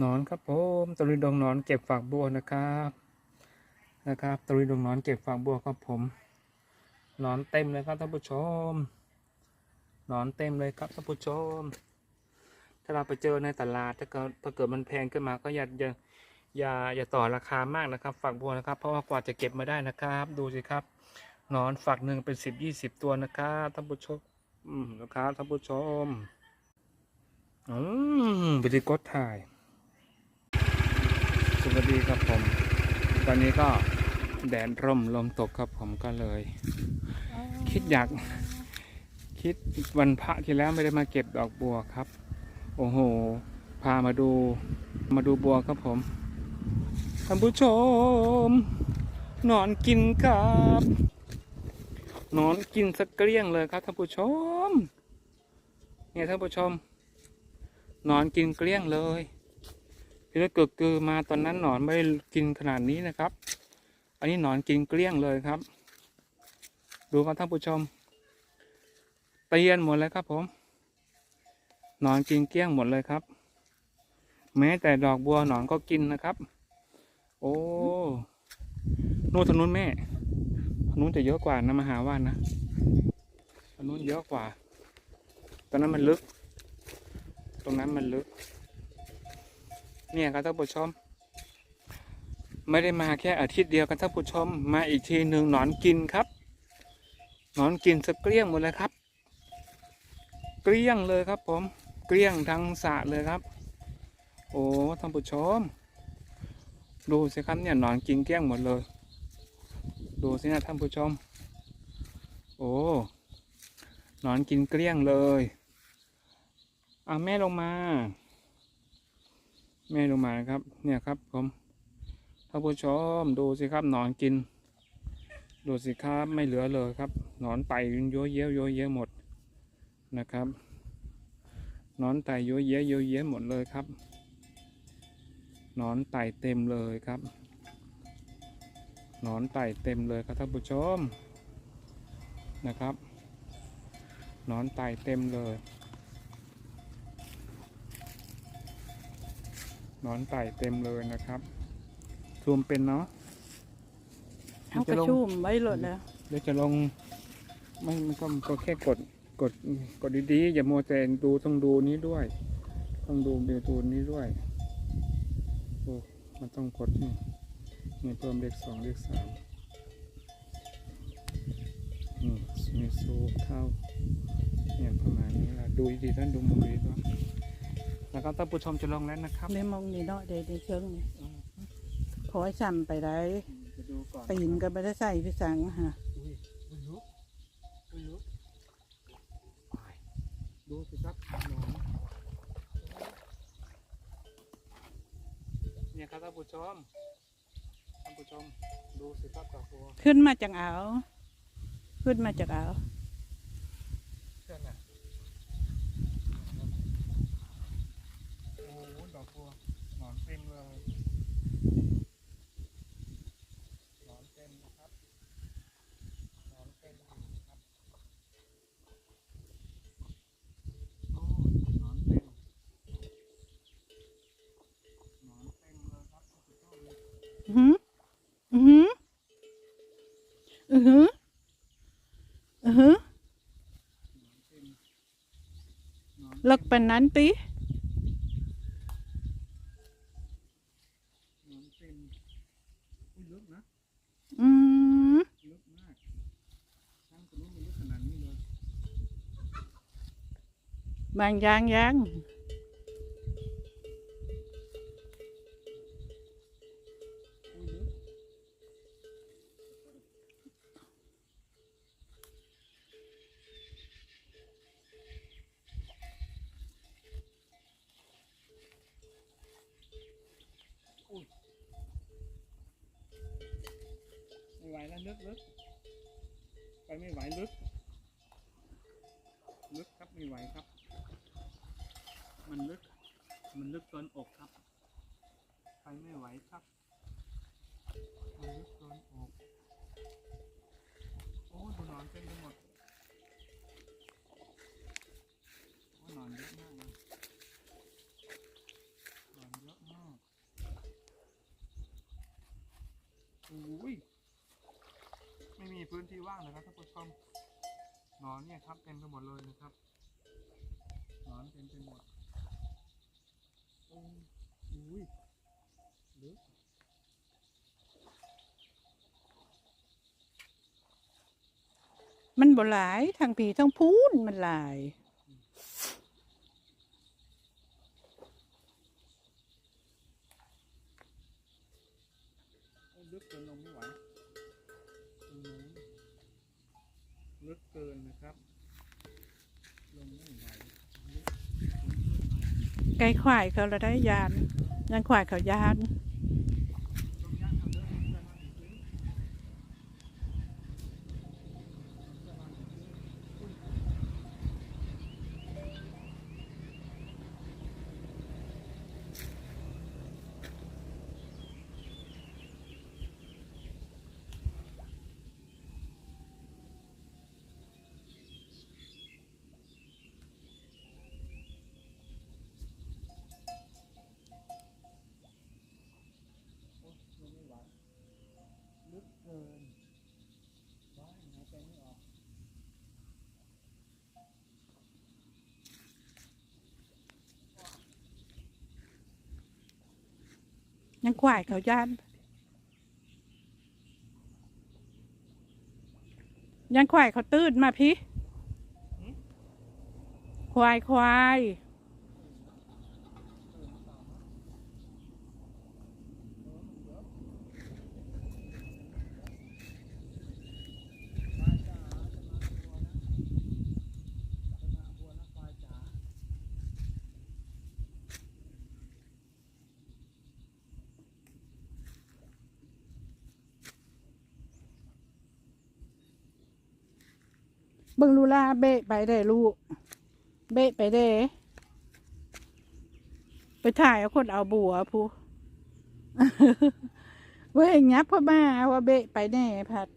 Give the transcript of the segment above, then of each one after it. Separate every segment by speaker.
Speaker 1: นอนครับผมตะลุยดงนอนเก็บฝักบัวนะครับนะครับตะลุยดงนอนเก็บฝักบัวครับผมนอนเต็มเลยครับท่านผู้ชมนอนเต็มเลยครับท่านผู้ชม ถ้าเราไปเจอในตลาดถ้าเกิดถ้าเกิดมันแพงขึ้นมาก็อย่าอย่าอย่าอย่าต่อราคามากนะครับ ฝักบัวนะครับ เพราะว่ากว่าจะเก็บมาได้นะครับ ดูสิครับนอนฝักหนึ่งเป็นสิบยี่สิบตัวนะครับท่านผู้ชมนะครับท่านผู้ชมอืมไปดีกดถ่าย ดีครับผม ตอนนี้ก็แดดร่มลมตกครับผมก็เลย คิดอยาก คิดวันพระที่แล้วไม่ได้มาเก็บดอกบัวครับ โอ้โห พามาดู มาดูบัวครับผมท่านผู้ชม นอนกินครับ นอนกินสักเกลี้ยงเลยครับท่านผู้ชม เนี่ยท่านผู้ชม นอนกินเกลี้ยงเลย พี่เล็กเกิดคือมาตอนนั้นหนอนไม่กินขนาดนี้นะครับ อันนี้หนอนกินเกลี้ยงเลยครับ ดูครับท่านผู้ชมเตียนหมดเลยครับผมหนอนกินเกลี้ยงหมดเลยครับ แม้แต่ดอกบัวหนอนก็กินนะครับ โอ้นู่นทางนู้นแม่ทางนู้นจะเยอะกว่านะมหาว่านนะทางนู้นเยอะกว่าตอนนั้นมันลึก ตรงนั้นมันลึก เนี่ยครับท่านผู้ชม ไม่ได้มาแค่อาทิตย์เดียวกันท่านผู้ชม มาอีกทีหนึ่งหนอนกินครับ หนอนกินสเกลี้ยงหมดเลยครับ เกลี้ยงเลยครับ ผมเกลี้ยงทั้งสระเลยครับ โอ้ท่านผู้ชม ดูสิครับเนี่ยหนอนกินเกลี้ยงหมดเลย ดูสินะท่านผู้ชม โอ้หนอนกินเกลี้ยงเลยเอาแม่ลงมา แม่ลงมาครับ เนี่ยครับผมท่านผู้ชมดูสิครับหนอนกิน ดูสิครับไม่เหลือเลยครับ หนอนไต่เยอะเยะเยอะเยะหมดนะครับ หนอนไต่เยอะเยะเยอะเยะหมดเลยครับ หนอนไต่เต็มเลยครับ หนอนไต่เต็มเลยครับท่านผู้ชมนะครับ หนอนไต่เต็มเลย นอนไต่เต็มเลยนะครับซูมเป็นเนาะ
Speaker 2: เอากระชุ่มไว้หลดแล้ว
Speaker 1: เดี๋ยวจะลงไม่มันก็ก็แค่กดกดกดดีๆ อย่ามัวแต่ดูต้องดูนี้ด้วย ต้องดูดูตัวนี้ด้วยโอ้มันต้องกดนี่นี่เพิ่มเลขสองเลขสามนี่นี่ซูมเข้าเนี่ยประมาณนี้แหละดูดีๆท่านดูมุมดีด้วย แล้วก็ท่านผู้ชมจะลงแล้วนะครับ
Speaker 2: ในมองนี่เนาะเดี๋ยวในเชิงนี่
Speaker 1: อืม
Speaker 2: ขอให้ซ้ำไปได้
Speaker 1: จะดูก่อน
Speaker 2: ตีนก็ไม่ได้ใส่พี่สังฮะ
Speaker 1: อุ้ยอุ้ยลุกอุ้ยลุกไปดูสิครับหนอนเนี่ยครับท่านผู้ชมท่านผู้ชมดูสิครับดอกบัว
Speaker 2: ขึ้นมาจากอ่าวขึ้นมาจากอ่าว
Speaker 1: เชื่อน่ะโอ้โหดอ กบัวหนอนเต็มเลยหนอนเต็มนะครับหนอนเต็มอยู่ครับโอ้หนอนเต็มหนอนเต็มเลยครับท่านผู้ชม
Speaker 2: อือหืออือหืออือหืออือหือเลิกเป็นนั้นติ
Speaker 1: หนอนเต็มอุ้ยลึกนะ
Speaker 2: อืม
Speaker 1: ลึกมากทั้งตรงนู้นมันลึกขนาดนี้เลย
Speaker 2: บางอยางอย
Speaker 1: เกินอกครับ ใครไม่ไหวครับมันลึกนอก โอ้ดูนอนเต็มไปหมด โอ้นอนเยอะมากเลยนอนเยอะมากโอ้ยไม่มีพื้นที่ว่างเลยครับท่านผู้ชมนอนเนี่ยครับเต็มไปหมดเลย มั
Speaker 2: นบ่หลายทางผีทั้งพูนมันหลาย
Speaker 1: โอ้ลึกเกินลงไม่ไหวตรงนู้นลึกเกินนะครับ ลงไม่ไหวลึก
Speaker 2: ไก่ควายเขาละได้ยานยานควายเขายาน
Speaker 1: ลงยากเอาเด้อเพื่อนมาถึงพื้นเพื่อนมาถึงพื้น โอ้ยลงไม่ไหวลึกเกินว้ายหายใจไม่ออก
Speaker 2: ยานควายเขายานยานควายเขาตื่นมาพี่ควายควาย
Speaker 1: ควายจ๋าจะมาบัวนะจะมาบัวนะควายจ๋า
Speaker 2: เบิ่งลูลาเบะไปได้ลูก เบะไปได้ไปถ่ายเอาคนเอาบัวผู้เว้ยงับพ่อมาว่าเบะไปแน่พัด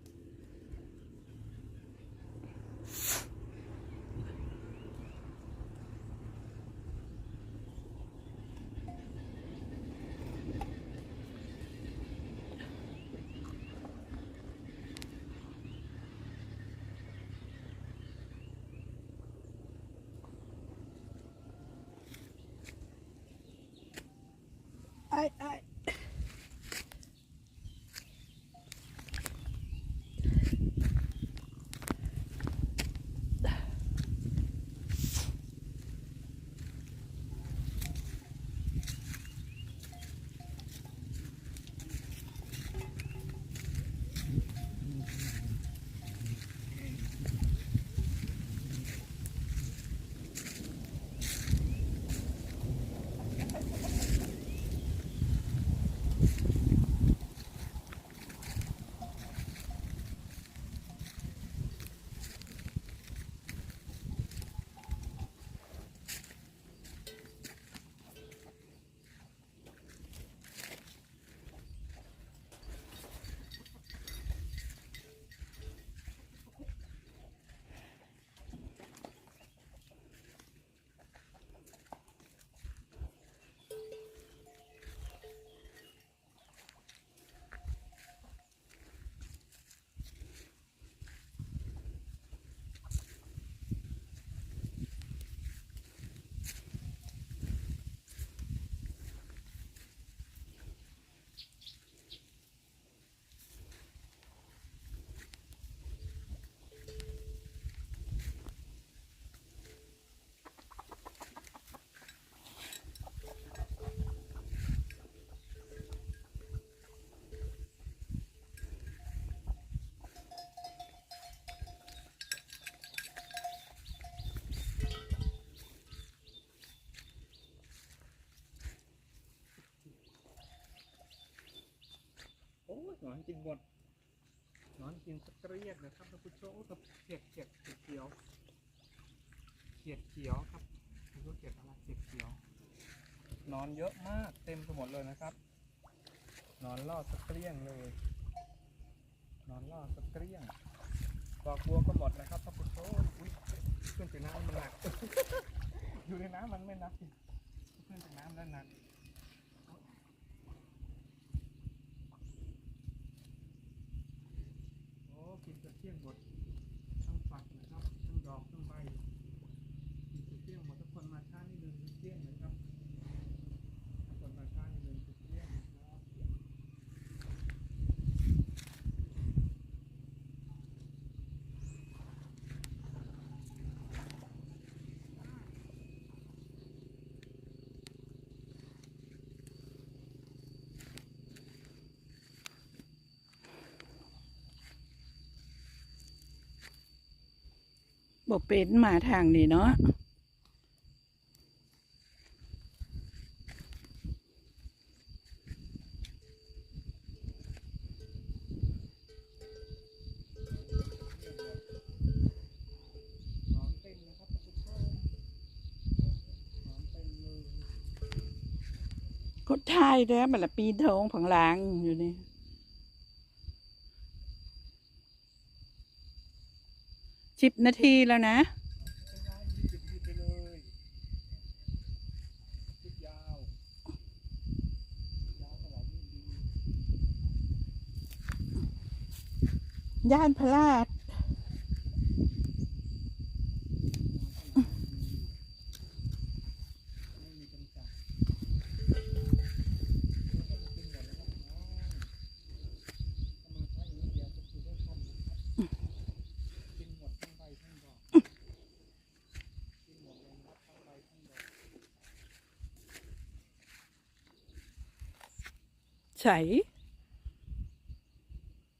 Speaker 2: อ้
Speaker 1: ยหนอนกินหมดหนอนกินสเกรียกนะครับท่านผู้ชมโอ้กับเขียดเขียดเขียดเขียวเขียดเขียวครับไม่รู้เขียดอะไรเขียดเขียวนอนเยอะมากเต็มไปหมดเลยนะครับนอนล่อสเกรียงเลยนอนล่อสเกรียงดอกบัวก็หมดนะครับท่านผู้ชมอุ๊ยขึ้นไปน้ำมันหนักอยู่ในน้ำมันไม่หนักขึ้นจากน้ำแล้วหนัก โอ้กินกระ เทีลี้ยงหมดทั้งฝักนะครับทั้งดอกทั้งใบกินสุดเกลี้ยงหมดทุกคนมาช้านี่ลืมสุดเกลี้ยงนะครับทุกคนมาช้านี่ลืมสุดเกลี้ยงนะครับ
Speaker 2: บอกเป็นมาทางนี้เนาะ
Speaker 1: หอมเต็มนะครับทุกคนหอมเต็มเลย
Speaker 2: ก็ทายแล้วมันละปีนทองผังหลางอยู่นี่ สิบนาทีแล้วนะ
Speaker 1: ย่า
Speaker 2: นพลาด
Speaker 1: ไม่มีจำกัดแล้วก็กินหมดแล้วครับน้องถ้ามาใช้อย่างนี้เดียวก็คือได้ทำนะครับกินหมดทั้งใบทั้งดอกกินหมดเลยนะครับทั้งใบทั้งดอก
Speaker 2: ใส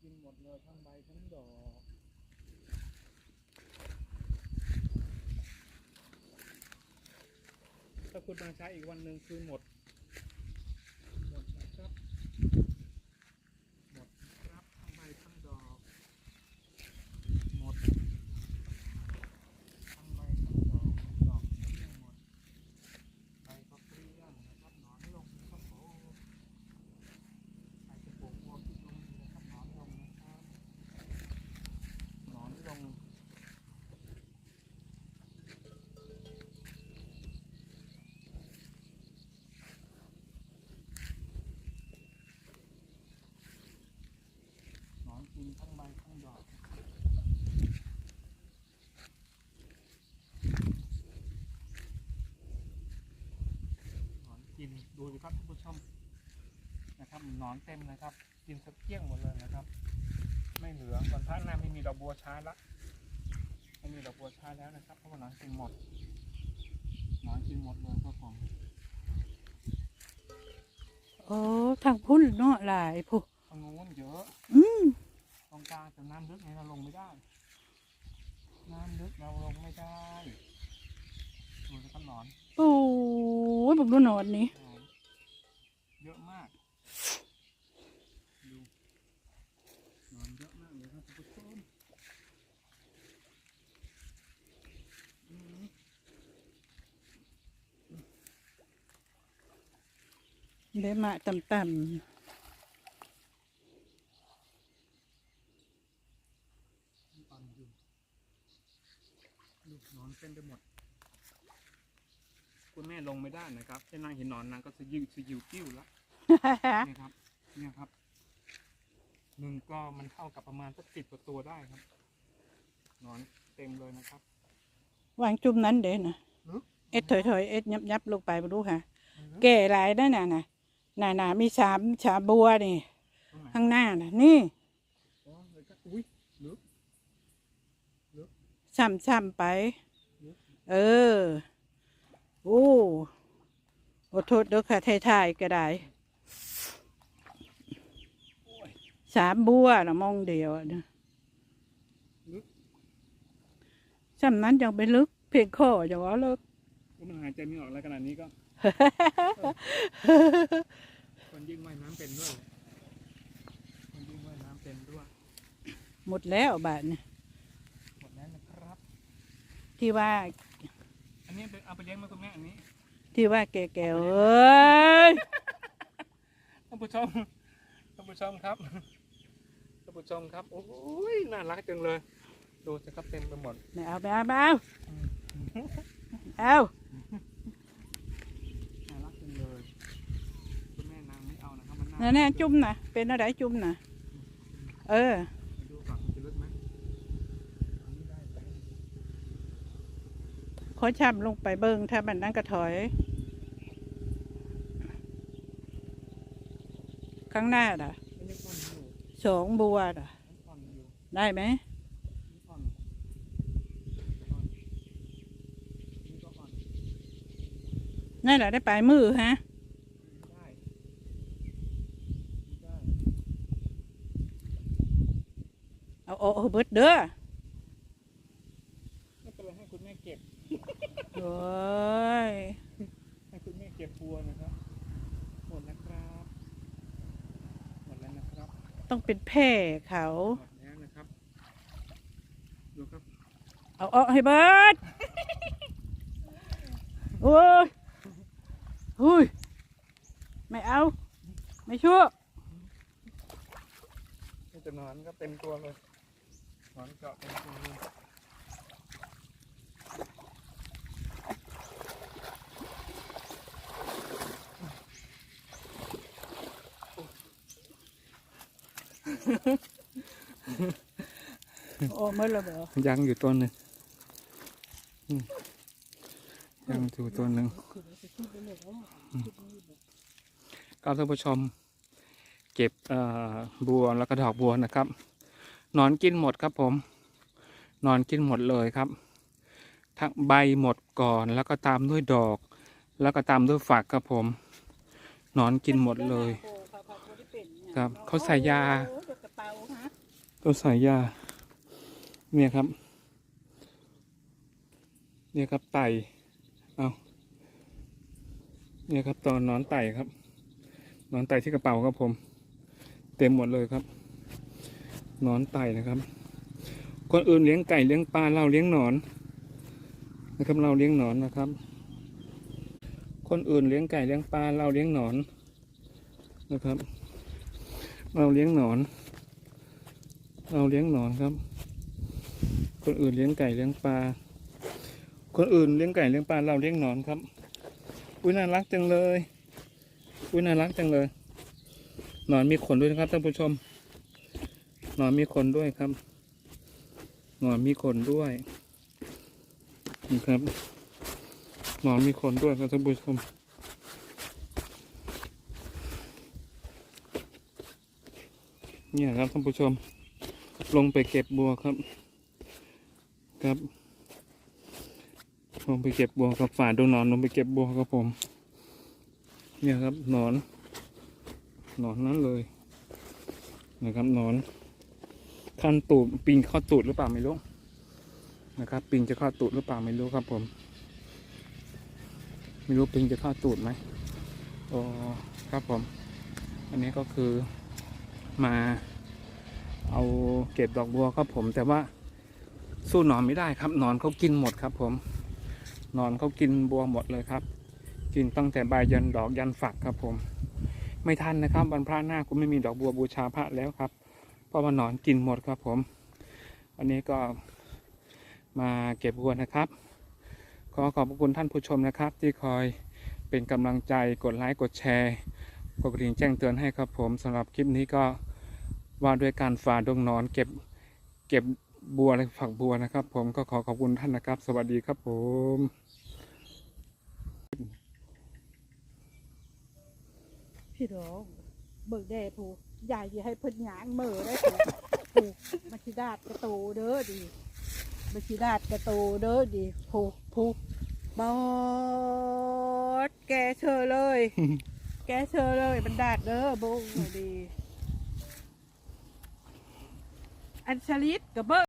Speaker 1: กินหมดเลยทั้งใบทั้งดอก ถ้าคุณมาใช้อีกวันหนึ่งคือหมด หมดนะครับ หมดนะครับทั้งใบทั้งดอก หมด ทั้งใบทั้งดอกดอกเกลี้ยงหมด ใบก็เกลี้ยงนะครับหนอนลงนะครับโอ้ใครจะปลูกบัวที่ตรงนี้นะครับหนอนลงนะครับหนอนลง หนอนกินทั้งใบทั้งดอก หนอน กินดูสิครับท่านผู้ชมนะครับหนอนเต็มนะครับ กินสักเกลี้ยงหมดเลยนะครับ ไม่เหลือส่วนพระนามไม่มีดอกบัวช้าละไม่มีดอกบัวช้าแล้วนะครับเพราะว่าหนอนกินหมดหนอนกินหมดเลยครับผม
Speaker 2: โอ้ทางพุ่นเนาะหลายผู้
Speaker 1: ตรงนู้นเยอะ
Speaker 2: อืม
Speaker 1: ตรงกลางแต่น้ำลึกไงเราลงไม่ได้ น้ำลึกเราลงไม่ได้ดูสิครับหนอน
Speaker 2: โอ้ยบอกดูหนอนนี่
Speaker 1: หนอนเยอะมากดูหนอนเยอะมากเลยครับท่านผู้ชมอืม
Speaker 2: เดมาต่ำ
Speaker 1: ปันอยู่ลูกนอนเต็มไปหมด คุณแม่ลงไม่ ได้นะครับแค่นางเห็นหนอนนางก็สยิวสยิวกิ้วแล้ว
Speaker 2: ๆ
Speaker 1: เนี่ยครับเนี่ยครับหนึ่งก็มันเท่ากับประมาณสักสิบกว่าตัวได้ครับหนอนเต็มเลยนะครับ
Speaker 2: วางจุ่มนั้นเด้นะ
Speaker 1: หึ
Speaker 2: เอ็ดถอยถอยๆเอ็ดยับยับลงไปมาดูค่ะ แก่หลายนั่นน่ะนะน่ะน่ะมีสามชาบัวนี่
Speaker 1: ตรงไหน
Speaker 2: ข้างหน้าน่ะ นี่
Speaker 1: อ๋อเลยก็อุ้ยลึก
Speaker 2: ช่ำๆไป เออ โอ้ข อโทษเด้อค่ะถ่ายๆก็ได้สามบัวนะมองเดียวอะนะ
Speaker 1: ลึก
Speaker 2: ช่ำนั้นยังไปลึก เพียงข้อจะว่าลึก
Speaker 1: ว่ามันหายใจไม่ออกแล้วขนาดนี้ก็คนยิ่งว่ายน้ำเป็นด้วยคนยิ่งว่ายน้ำเป็นด้วย
Speaker 2: หมดแล้วบาทนี่
Speaker 1: หมดแล้วนะครับ
Speaker 2: ที่ว่า
Speaker 1: อันนี้เอาไปเลี้ยงไหมาคุณแม่อันนี้
Speaker 2: ที่ว่าแก่ๆเอ้ย
Speaker 1: ท่านผู้ชมท่านผู้ชมครับท่านผู้ชมครับ โอ้ยน่ารักจังเลย ดูสิครับเต็มไปหมด
Speaker 2: ไม่เอาไปเอาไม่เอาเอา
Speaker 1: น่ารักจังเลยแม่นางไม่เอานะครับมัน
Speaker 2: น่น่จุ่มนะเป็นอะไรจุ่มนะเออ
Speaker 1: ขอ
Speaker 2: ช้ำลงไปเบิ้งถ้ามันนั่งกระถอย ข้างหน้าน่ะ
Speaker 1: ไม่ได้ผ่อนอยู่
Speaker 2: สองบัวน่ะ
Speaker 1: ผ่อนอยู่
Speaker 2: ได้ไหม
Speaker 1: ผ่อนผ่อนนี่ก็ผ่อน
Speaker 2: นั่นแหละได้ปลายมือฮะ
Speaker 1: ได้ได้
Speaker 2: เอาเอาเอาเบิดเด้อ
Speaker 1: ไม่เป็นไรให้คุณแม่เก็บ
Speaker 2: โอ้ย
Speaker 1: ให้คุณแม่เก็บบัวนะครับ หมดนะครับ หมดแล้วนะครับ
Speaker 2: ต้องเป็นแพร่เขา
Speaker 1: หมดแล้วนะครับดูครับ
Speaker 2: เอาเอาให้เบิดโอ้ยหุยไม่เอา ไม่ชั่ว
Speaker 1: นี่จะนอนก็เต็มตัวเลยนอนเจาะเต็มตัวเลย
Speaker 2: โอ้เมื่อไรบ่
Speaker 1: ยังอยู่ตัวหนึ่งยังอยู่ตัวหนึ่งครับท่านผู้ชม เก็บบัวแล้วก็ดอกบัวนะครับ นอนกินหมดครับผม นอนกินหมดเลยครับ ทั้งใบหมดก่อนแล้วก็ตามด้วยดอก แล้วก็ตามด้วยฝักครับผมนอนกินหมดเลย ครับเขาใส่ยา ต้นสายยา เนี่ยครับ เนี่ยครับไต่เอาเนี่ยครับตอนนอนไต่ครับ นอนไต่ที่กระเป๋าครับผม เต็มหมดเลยครับ นอนไต่นะครับคนอื่นเลี้ยงไก่เลี้ยงปลาเราเลี้ยงหนอนนะครับเราเลี้ยงหนอนนะครับ คนอื่นเลี้ยงไก่เลี้ยงปลาเราเลี้ยงหนอนนะครับ เราเลี้ยงหนอน เราเลี้ยงหนอนครับ คนอื่นเลี้ยงไก่เลี้ยงปลา คนอื่นเลี้ยงไก่เลี้ยงปลาเราเลี้ยงหนอนครับ อุ้ยน่ารักจังเลย อุ้ยน่ารักจังเลย หนอนมีขนด้วยนะครับท่านผู้ชม หนอนมีขนด้วยครับ หนอนมีขนด้วยนี่ครับ หนอนมีขนด้วยครับท่านผู้ชมเนี่ยครับท่านผู้ชม ลงไปเก็บบัวครับ ครับ ลงไปเก็บบัวครับฝ่าดูหนอนลงไปเก็บบัวครับผม เนี่ยครับหนอน หนอนนั้นเลย นะครับหนอนคันตูดปิงข้าตูดหรือเปล่าไม่รู้นะครับปิงจะเข้าตูดหรือเปล่าไม่รู้ครับผม ไม่รู้ปิงจะเข้าตูดไหมอ๋อครับผม อันนี้ก็คือมา เอาเก็บดอกบัวครับผมแต่ว่าสู้หนอนไม่ได้ครับหนอนเขากินหมดครับ ผมหนอนเขากินบัวหมดเลยครับ กินตั้งแต่ใบยันดอกยันฝักครับผม ไม่ทันนะครับวันพระหน้ากูไม่มีดอกบัวบูชาพระแล้วครับ เพราะว่าหนอนกินหมดครับผมอันนี้ก็มาเก็บบัวนะครับ ขอขอบคุณท่านผู้ชมนะครับ ที่คอยเป็นกำลังใจกดไลค์กดแชร์กดกระดิ่งแจ้งเตือนให้ครับผมสำหรับคลิปนี้ก็ ว่าด้วยการฝ่าดงนอนเก็บเก็บบัวและฝักบัวนะครับ ผมก็ขอขอบคุณท่านนะครับ สวัสดีครับผม
Speaker 2: พี่น้องเบิกแด่ผู้ใหญ่ที่ให้เพิ่นหยางมือได้ผู้ผู้มาชิดาดกระตูเด้อดีมาชิดาดกระตูเด้อดีผู้ผู้บอดแกเชอเลย แกเชอเลยมันดาดเด้อบุ้งดี อันชลิดกับเบิก